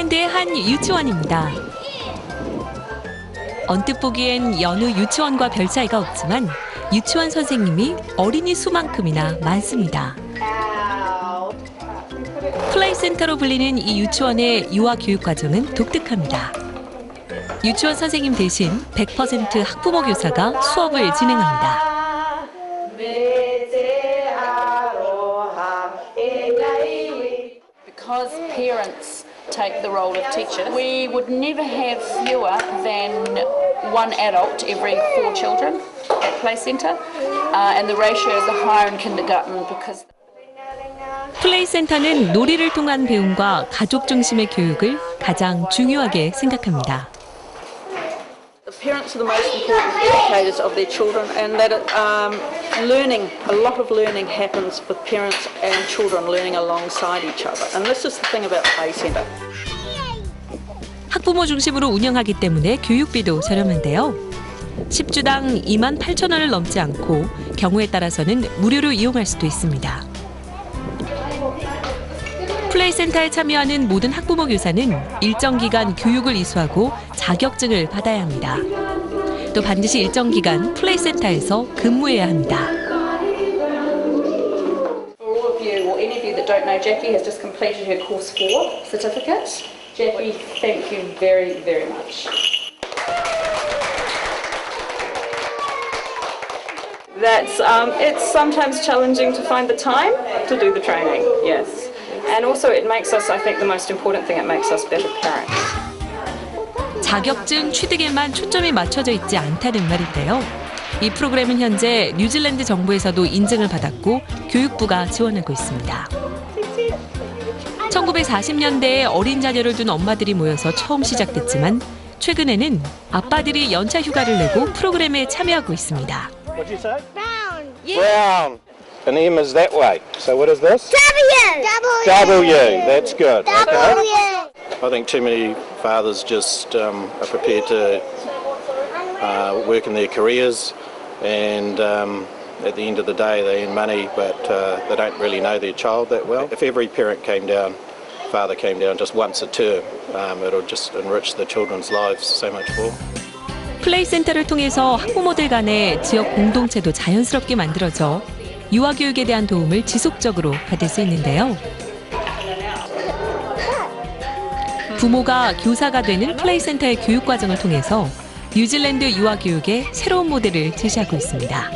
뉴질랜드의 한 유치원입니다. 언뜻 보기엔 여느 유치원과 별 차이가 없지만 유치원 선생님이 어린이 수만큼이나 많습니다. 플레이센터로 불리는 이 유치원의 유아 교육 과정은 독특합니다. 유치원 선생님 대신 100% 학부모 교사가 수업을 진행합니다. Take the role of teachers, we would never have fewer than one adult every four children at Play Centre, uh, and the ratios are higher in kindergarten because 플레이센터는 놀이를 통한 배움과 가족 중심의 교육을 가장 중요하게 생각합니다. The parents are the most important educators of their children, and that um, learning, a lot of learning happens with parents and children learning alongside each other. And this is the thing about Play Centre. 학부모 중심으로 운영하기 때문에 교육비도 저렴한데요. 10주당 2만 8천 원을 넘지 않고 경우에 따라서는 무료로 이용할 수도 있습니다. 플레이 센터에 참여하는 모든 학부모 교사는 일정 기간 교육을 이수하고 자격증을 받아야 합니다. 또 반드시 일정 기간 플레이 센터에서 근무해야 합니다. That's um, it's sometimes challenging to find the time to do the training. Yes, and also it makes us. I think the most important thing it makes us better parents. 자격증 취득에만 초점이 맞춰져 있지 않다는 말인데요. 이 프로그램은 현재 뉴질랜드 정부에서도 인증을 받았고 교육부가 지원하고 있습니다. 1940년대에 어린 자녀를 둔 엄마들이 모여서 처음 시작됐지만 최근에는 아빠들이 연차 휴가를 내고 프로그램에 참여하고 있습니다. You say? Brown. Brown. And M is that way. So what is this? W. W. That's good. Okay. W. I think too many fathers just um, are prepared to uh, work in their careers, and um, at the end of the day, they earn money, but uh, they don't really know their child that well. If every parent came down, father came down just once a term, um, it'll just enrich the children's lives so much more. 플레이센터를 통해서 학부모들 간의 지역 공동체도 자연스럽게 만들어져 유아 교육에 대한 도움을 지속적으로 받을 수 있는데요. 부모가 교사가 되는 플레이센터의 교육 과정을 통해서 뉴질랜드 유아 교육의 새로운 모델을 제시하고 있습니다.